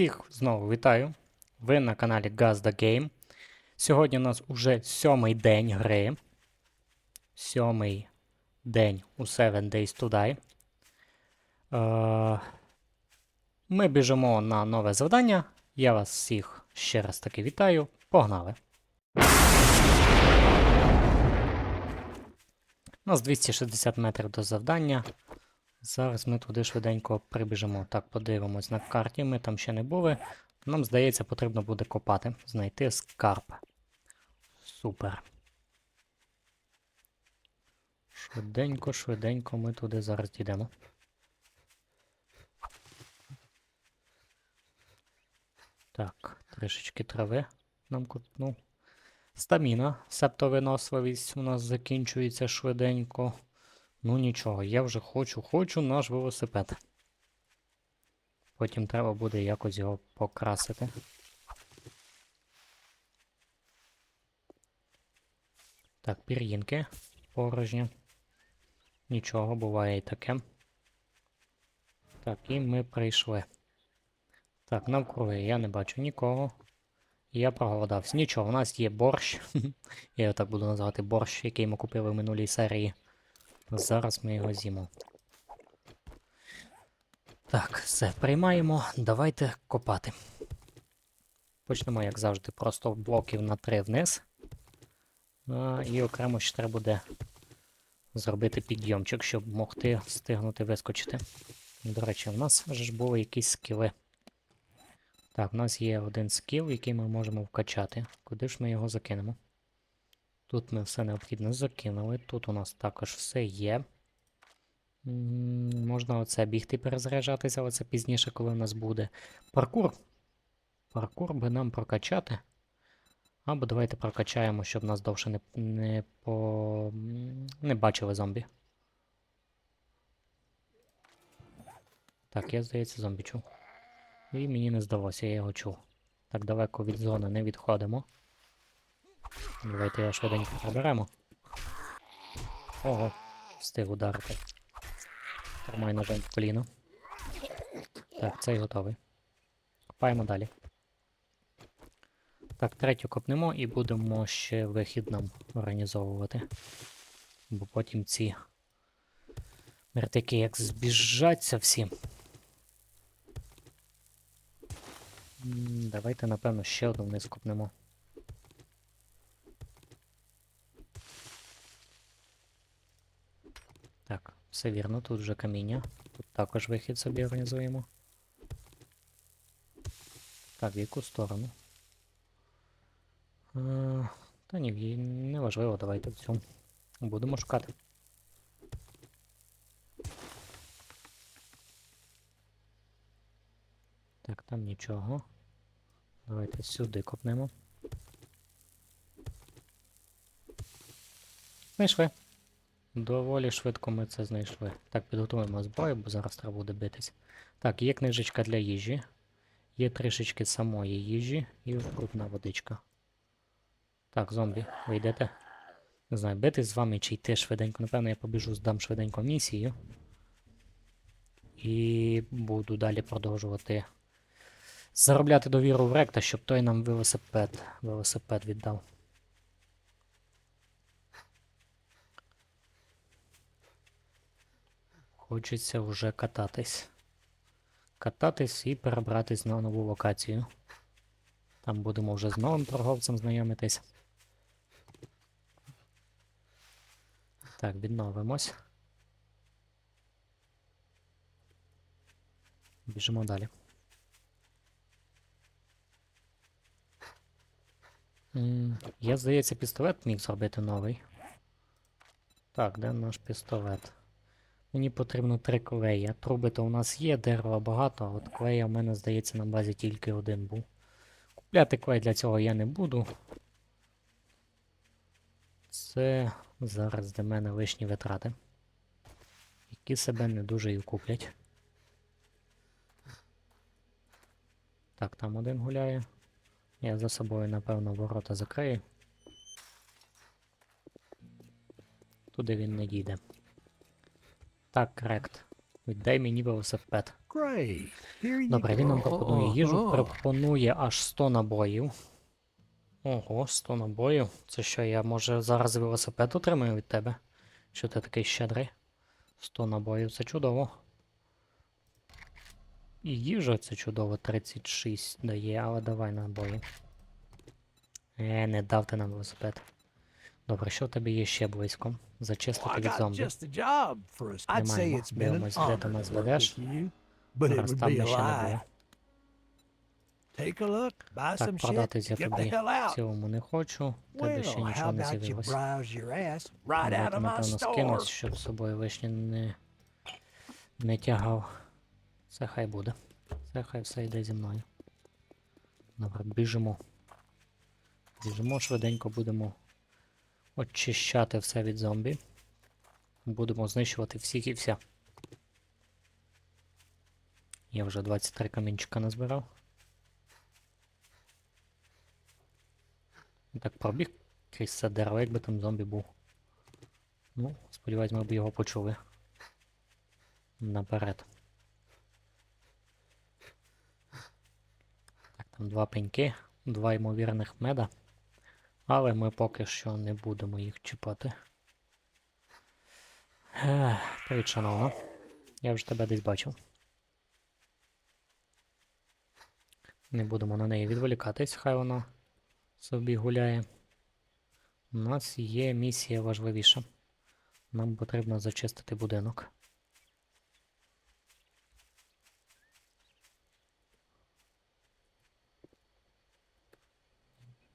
Всіх знову вітаю. Ви на каналі Gazda Game. Сьогодні у нас уже сьомий день гри. Сьомий день у 7 Days to Die. Е, Ми біжимо на нове завдання. Я вас всіх ще раз таки вітаю. Погнали! У нас 260 метрів до завдання. Зараз ми туди швиденько прибіжимо. Так, подивимось на карті. Ми там ще не були. Нам здається, потрібно буде копати, знайти скарб. Супер. Швиденько, швиденько ми туди зараз дійдемо. Так, трішечки трави нам кутнув. Стаміна, септовиносливість у нас закінчується швиденько. Ну нічого, я вже хочу, хочу наш велосипед. Потім треба буде якось його покрасити. Так, пір'їнки порожні. Нічого, буває і таке. Так, і ми прийшли. Так, навкруги я не бачу нікого. Я проголодався. Нічого, у нас є борщ. я його так буду називати борщ, який ми купили в минулій серії. Зараз ми його з'їмо. Так, все, приймаємо. Давайте копати. Почнемо, як завжди, просто блоків на 3 вниз. А, і окремо ще треба буде зробити підйомчик, щоб могти встигнути вискочити. До речі, в нас вже ж були якісь скіли. Так, у нас є один скіл, який ми можемо вкачати. Куди ж ми його закинемо? Тут ми все необхідне закинули. Тут у нас також все є. Можна оце бігти перезаряджатися, але це пізніше, коли у нас буде. Паркур. Паркур би нам прокачати. Або давайте прокачаємо, щоб нас довше не, не, по... не бачили зомбі. Так, я, здається, зомбі чув. І мені не здалося, я його чув. Так далеко від зони не відходимо. Давайте його швиденько приберемо. Ого, встиг ударити. Тримай ножем в коліно. Так, цей готовий. Копаємо далі. Так, третю копнемо і будемо ще вихід нам організовувати. Бо потім ці мертики як збіжаться всі. Давайте, напевно, ще одну вниз копнемо. Так, все вірно, тут вже каміння. Тут також вихід собі організуємо. Так, в яку сторону? А, та ні, не важливо, давайте в цьому. Будемо шукати. Так, там нічого. Давайте сюди копнемо. Знайшли. Доволі швидко ми це знайшли. Так, підготуємо зброю, бо зараз треба буде битись. Так, є книжечка для їжі. Є трішечки самої їжі і брудна водичка. Так, зомбі, ви йдете? Не знаю, битись з вами чи йти швиденько. Напевно, я побіжу, здам швиденько місію. І буду далі продовжувати заробляти довіру в ректа, щоб той нам велосипед, велосипед віддав. Хочеться вже кататись. Кататись і перебратись на нову локацію. Там будемо вже з новим торговцем знайомитись. Так, відновимось. Біжимо далі. Я, здається, пістолет міг зробити новий. Так, де наш пістолет? Мені потрібно три клея. Труби то у нас є, дерева багато, а от клея в мене, здається, на базі тільки один був. Купляти клей для цього я не буду. Це зараз для мене лишні витрати. Які себе не дуже і куплять. Так, там один гуляє. Я за собою, напевно, ворота закрию. Туди він не дійде. Так, корект. Віддай мені велосипед. Добре, він нам пропонує їжу, пропонує аж 100 набоїв. Ого, 100 набоїв. Це що, я може зараз велосипед отримаю від тебе? Що ти такий щедрий? 100 набоїв, це чудово. І їжа це чудово, 36 дає, але давай набої. Е, не дав ти нам велосипед. Добре, що в тебе є ще близько? Зачистити від зомбі. Немає. Дивимось, де ти нас ведеш. Зараз там ми ще не було. Так, продати тобі в цілому не хочу. Тебе ще нічого не з'явилось. Давайте, напевно, скинусь, щоб з собою лишнє не, не тягав. Це хай буде. Це хай все йде зі мною. Добре, біжимо. Біжимо швиденько, будемо очищати все від зомбі. Будемо знищувати всіх і вся. Я вже 23 камінчика назбирав. Так пробіг крізь це дерево, якби там зомбі був. Ну, сподіваюсь, ми б його почули. Наперед. Так, там два пеньки, два ймовірних меда. Але ми поки що не будемо їх чіпати. Привіт, шановна. Я вже тебе десь бачив. Не будемо на неї відволікатись, хай вона собі гуляє. У нас є місія важливіша. Нам потрібно зачистити будинок.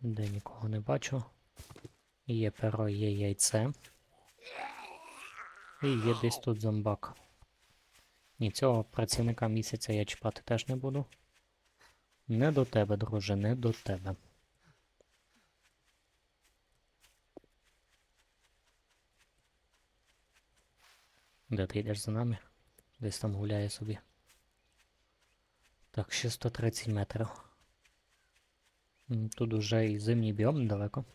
Де нікого не бачу. Є перо, є яйце. І є десь тут зомбак. Ні, цього працівника місяця я чіпати теж не буду. Не до тебе, друже, не до тебе. Де ти йдеш за нами? Десь там гуляє собі. Так, ще 130 метрів. Тут уже і зимній біом недалеко.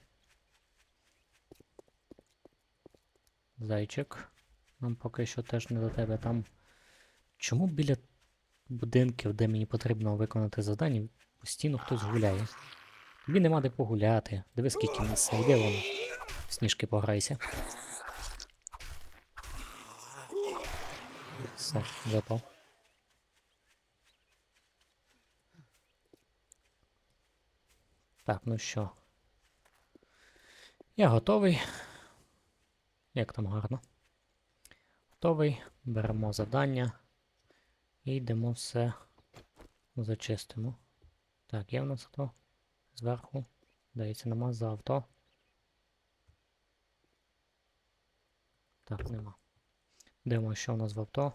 Зайчик. Нам поки що теж не до тебе. Там. Чому біля будинків, де мені потрібно виконати завдання, постійно хтось гуляє? Тобі нема де погуляти. Диви, скільки місця. Йди вон. в Сніжки пограйся. Все, запав. Так, ну що. Я готовий. Як там гарно. Готовий. Беремо завдання. І йдемо все зачистимо. Так, є в нас хто? Зверху. Дається нема за авто. Так, нема. Дивимося, що у нас в авто.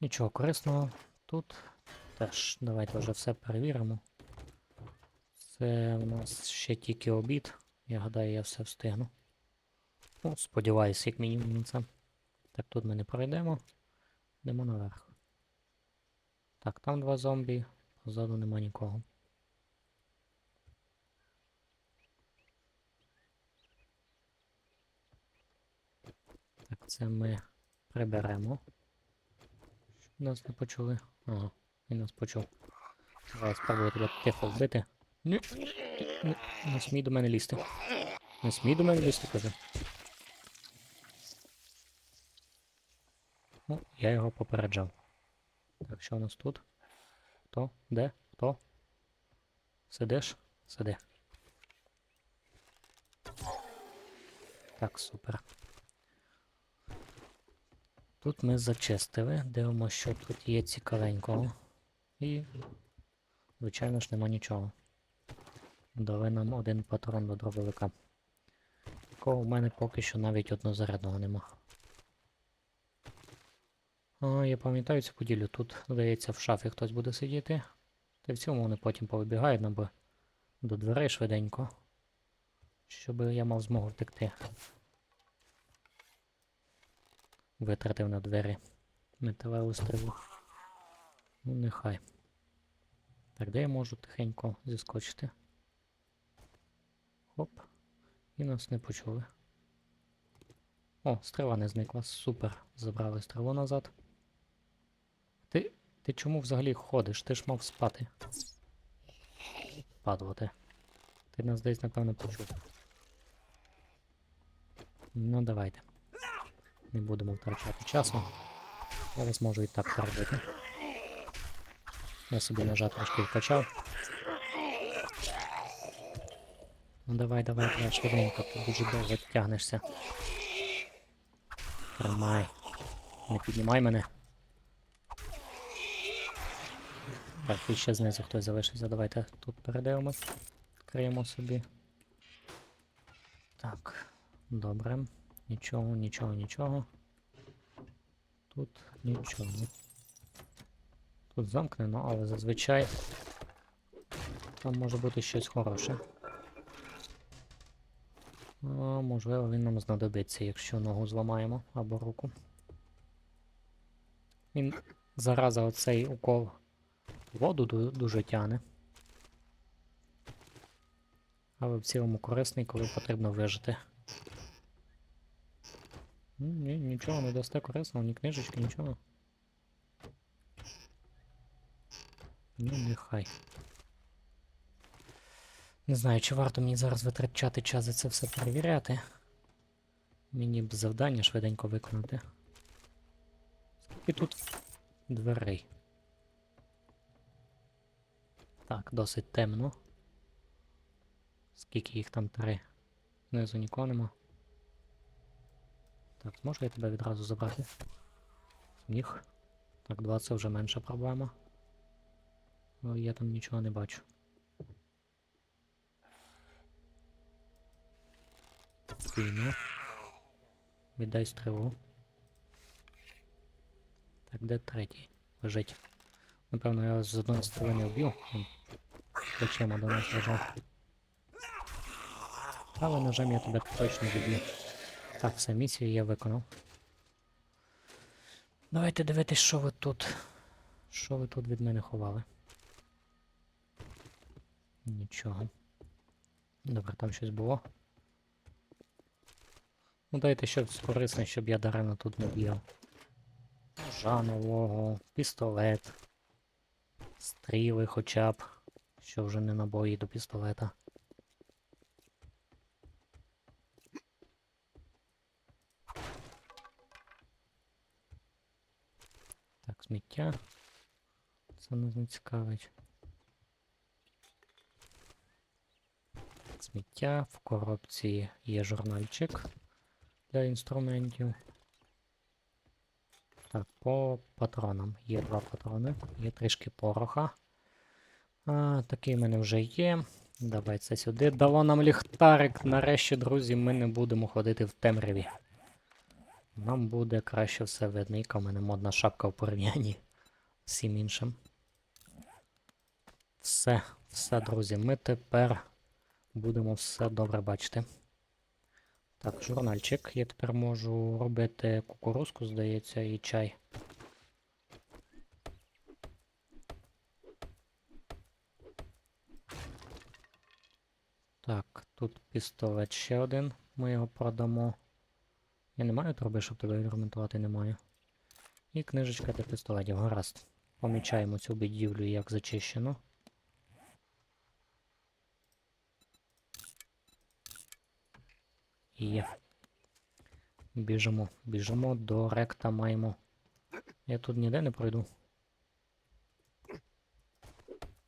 Нічого корисного. Тут теж давайте вже все перевіримо. Це у нас ще тільки обід. Я гадаю, я все встигну. Ну, сподіваюсь, як мінімум це. Так, тут ми не пройдемо. Йдемо наверх. Так, там два зомбі, позаду нема нікого. Так, це ми приберемо. Нас не почули. Ага, він нас почув. Давай спробую тебе тихо вбити. Ні, не смій до мене лізти. Не смій до мене лізти, каже. Ну, я його попереджав. Так, що у нас тут? Хто? Де? Хто? Сидиш? Сиди. Так, супер. Тут ми зачистили. Дивимося, що тут є цікавенького. І, звичайно ж, нема нічого. Дали нам один патрон до дробовика. Такого в мене поки що навіть однозарядного нема. А, я пам'ятаю цю поділю. Тут, здається, в шафі хтось буде сидіти. Та в цьому вони потім повибігають нам до дверей швиденько. Щоб я мав змогу втекти. Витратив на двері металеву стрілу. Ну, нехай. Так, де я можу тихенько зіскочити? Хоп. І нас не почули. О, стріла не зникла. Супер. Забрали стрілу назад. Ти чому взагалі ходиш? Ти ж мав спати. Падло ти. Ти нас десь, напевно, почув. Ну, давайте. Не будемо втрачати часу. Зараз можу і так перебити. Я собі ножа трошки вкачав. Ну давай, давай, давай, швиденько, ти дуже довго тягнешся. Тримай. Не піднімай мене. Так, і ще знизу хтось залишився. Давайте тут передивимось. Відкриємо собі. Так, добре. Нічого, нічого, нічого. Тут нічого. Тут замкнено, але зазвичай там може бути щось хороше. А, можливо, він нам знадобиться, якщо ногу зламаємо або руку. Він зараза оцей укол воду дуже тяне. Але в цілому корисний, коли потрібно вижити. Ні, нічого не дасте корисного, ні книжечки, нічого. Ну, нехай. Не знаю, чи варто мені зараз витрачати час за це все перевіряти. Мені б завдання швиденько виконати. Скільки тут дверей? Так, досить темно. Скільки їх там три? Знизу нікого нема. Так, зможу я тебе відразу забрати? Зміг. Так, два це вже менша проблема. Але я там нічого не бачу. Спільно. Віддай стрілу. Так, де третій? Лежить. Напевно, я з одної не вб'ю. Плечима до нас лежав. Але ножем я тебе точно відб'ю. Так, все, місію я виконав. Давайте дивитись, що ви тут. Що ви тут від мене ховали. Нічого. Добре, там щось було. Ну дайте щось корисне, щоб я даремно тут не бігав. Ножа нового, пістолет. Стріли хоча б. Що вже не набої до пістолета. Так, сміття. Це нас не цікавить. Сміття. В коробці є журнальчик для інструментів. Так, по патронам. Є два патрони, є трішки пороха. А, такий в мене вже є. Давай це сюди. Дало нам ліхтарик. Нарешті, друзі, ми не будемо ходити в темряві. Нам буде краще все видно. Яка в мене модна шапка в порівнянні з всім іншим. Все, все, друзі, ми тепер будемо все добре бачити. Так, журнальчик. Я тепер можу робити кукурузку, здається, і чай. Так, тут пістолет ще один. Ми його продамо. Я не маю труби, щоб тебе відремонтувати, не маю. І книжечка для пістолетів. Гаразд. Помічаємо цю будівлю як зачищено. Є. Біжимо, біжимо до ректа маємо. Я тут ніде не пройду.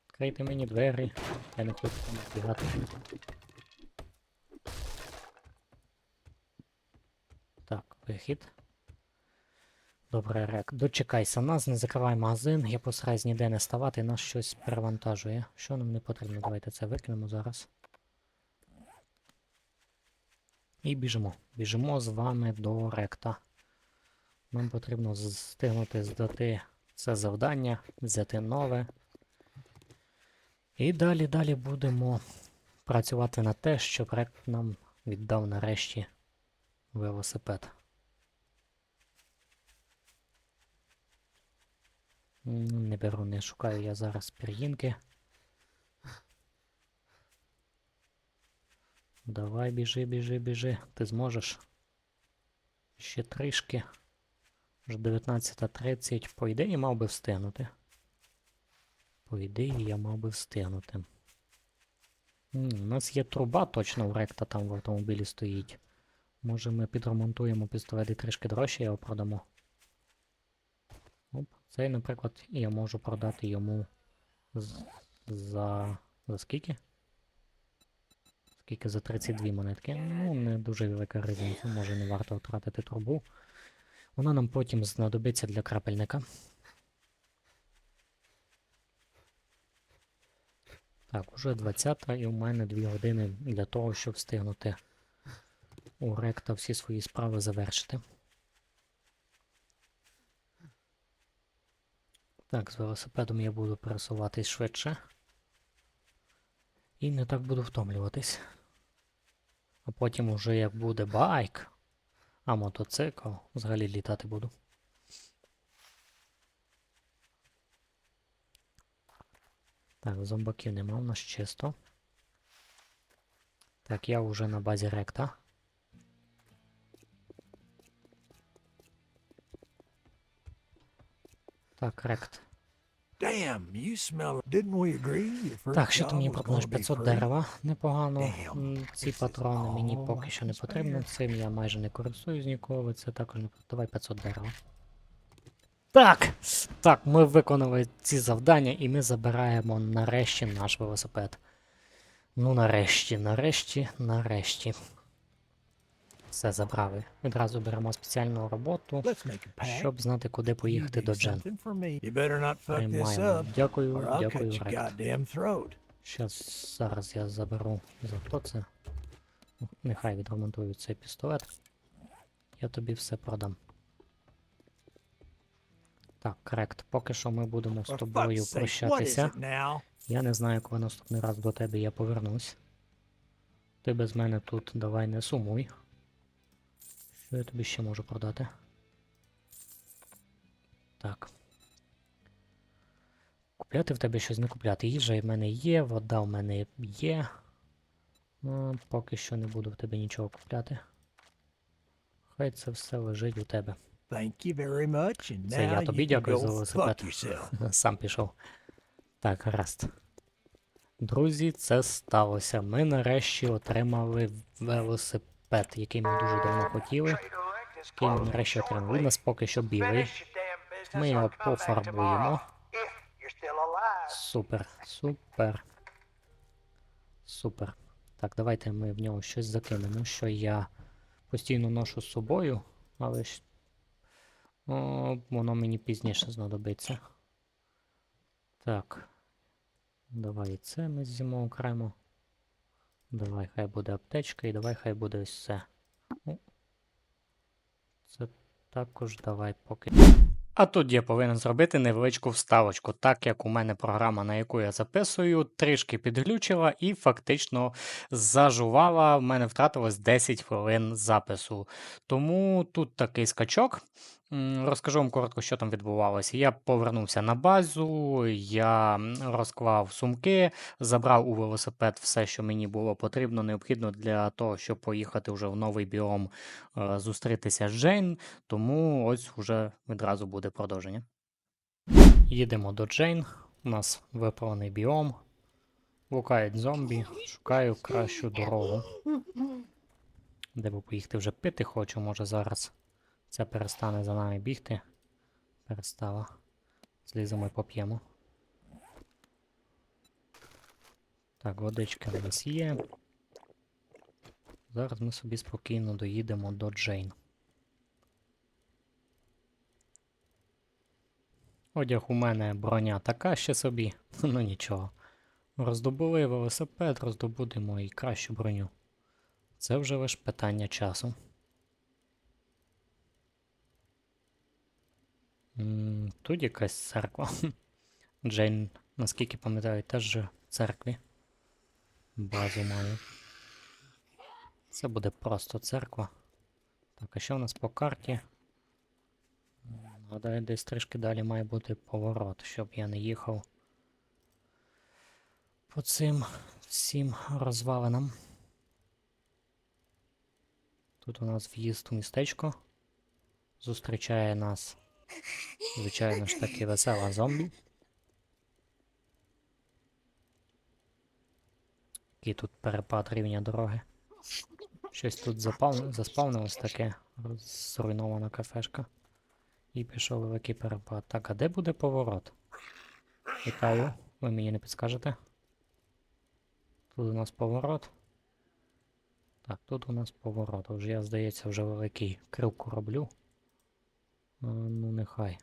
Відкрийте мені двері. Я не хочу там бігати. Так, вихід. Добре, рек. Дочекайся нас, не закривай магазин. Я постараюсь ніде не ставати, нас щось перевантажує. Що нам не потрібно? Давайте це викинемо зараз. І біжимо. Біжимо з вами до ректа. Нам потрібно встигнути здати це завдання, взяти нове. І далі далі будемо працювати на те, щоб рект нам віддав нарешті велосипед. Не беру, не шукаю я зараз пір'їнки. Давай, біжи, біжи, біжи. Ти зможеш. Ще трішки. Вже 19.30. По ідеї мав би встигнути. По ідеї, я мав би встигнути. У нас є труба точно у ректа там в автомобілі стоїть. Може ми підремонтуємо пістолет і трішки дорожче його продамо. Оп, цей, наприклад, я можу продати йому за. За скільки? Скільки за 32 монетки? Ну, не дуже велика різниця, може не варто втратити трубу. Вона нам потім знадобиться для крапельника. Так, уже 20 і у мене 2 години для того, щоб встигнути у ректа всі свої справи завершити. Так, з велосипедом я буду пересуватись швидше. І не так буду втомлюватись. А потім уже як буде байк, а мотоцикл, взагалі літати буду. Так, зомбаків нема, у нас чисто. Так, я вже на базі ректа. Так, рект. Так, що ти мені пропонуєш? 500 дерева. Непогано. Ці патрони мені поки що не потрібно. Цим я майже не користуюсь ніколи. Це також не Давай 500 дерева. Так! Так, ми виконали ці завдання і ми забираємо нарешті наш велосипед. Ну, нарешті, нарешті, нарешті. Все забрали. Відразу беремо спеціальну роботу, щоб знати, куди поїхати до Джен. Приймаємо. Дякую, дякую, Рект. Щас зараз я заберу зато це. Нехай відремонтують цей пістолет. Я тобі все продам. Так, корект. Поки що ми будемо з тобою прощатися. Я не знаю, коли наступний раз до тебе я повернусь. Ти без мене тут давай не сумуй. Що я тобі ще можу продати? Так. Купляти в тебе щось не купляти. Їжа в мене є, вода в мене є. Ну, поки що не буду в тебе нічого купляти. Хай це все лежить у тебе. Thank you very much, and Це я тобі дякую за велосипед. Сам пішов. Так, гаразд. Друзі, це сталося. Ми нарешті отримали велосипед, який ми дуже давно хотіли. Який ми нарешті отримали. Він нас поки що білий. Ми його пофарбуємо. Супер, супер. Супер. Так, давайте ми в нього щось закинемо, що я постійно ношу з собою, але ж о, воно мені пізніше знадобиться. Так. Давай це ми з'їмо окремо. Давай, хай буде аптечка і давай хай буде ось це. Це також давай поки. А тут я повинен зробити невеличку вставочку, так як у мене програма, на яку я записую, трішки підглючила і фактично зажувала. В мене втратилось 10 хвилин запису. Тому тут такий скачок. Розкажу вам коротко, що там відбувалося. Я повернувся на базу, я розклав сумки, забрав у велосипед все, що мені було потрібно, необхідно для того, щоб поїхати вже в новий біом, е, зустрітися з Джейн. Тому ось вже відразу буде продовження. Їдемо до Джейн. У нас виправлений біом. Лукають зомбі, шукаю кращу дорогу. Де би поїхати вже пити хочу, може зараз це перестане за нами бігти. Перестала. Зліземо і поп'ємо. Так, водичка в нас є. Зараз ми собі спокійно доїдемо до Джейн. Одяг у мене броня така ще собі, ну нічого. Роздобули велосипед, роздобудемо і кращу броню. Це вже лише питання часу. Тут якась церква. Джейн, наскільки пам'ятаю, теж в церкві. Базу маю. Це буде просто церква. Так, а що у нас по карті? Гадаю, десь трішки далі має бути поворот, щоб я не їхав по цим всім розвалинам. Тут у нас в'їзд у містечко. Зустрічає нас, Звичайно ж таки весела зомбі. І тут перепад рівня дороги. Щось тут заспавнилось таке зруйнована кафешка. І пішов великий перепад. Так, а де буде поворот? Вітаю, ви мені не підскажете? Тут у нас поворот. Так, тут у нас поворот. Уже я, здається, вже великий крилку роблю. А, ну, нехай.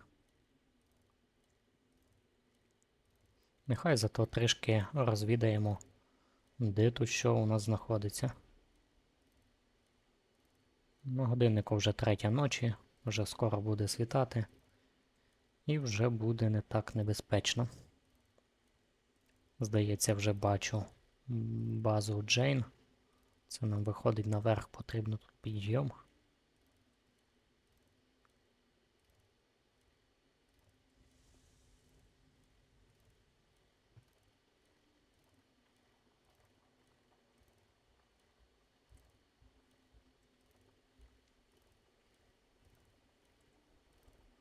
Нехай зато трішки розвідаємо, де тут що у нас знаходиться. На годиннику вже третя ночі, вже скоро буде світати. І вже буде не так небезпечно. Здається, вже бачу базу Джейн. Це нам виходить наверх, потрібно тут підйом.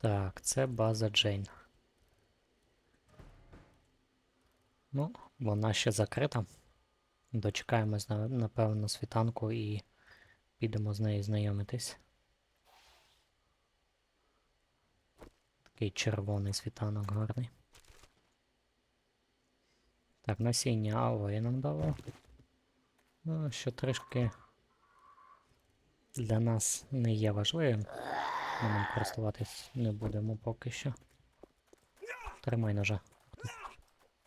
Так, це база Джейн. Ну, вона ще закрита. Дочекаємось, на- напевно, світанку і підемо з нею знайомитись. Такий червоний світанок гарний. Так, насіння алої нам дало. Ну, що трішки для нас не є важливим. Ми ним користуватись не будемо поки що. Тримай ножа.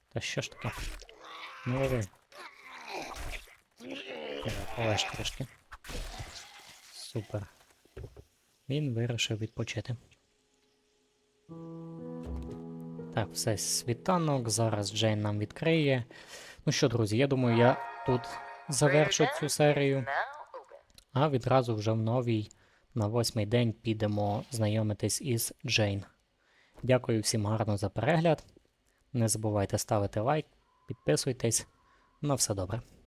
Та що ж таке? Ну лови. Полеж трішки. Супер. Він вирішив відпочити. Так, все, світанок. Зараз Джейн нам відкриє. Ну що, друзі, я думаю, я тут завершу цю серію. А відразу вже в новій на восьмий день підемо знайомитись із Джейн. Дякую всім гарно за перегляд. Не забувайте ставити лайк, підписуйтесь. На все добре.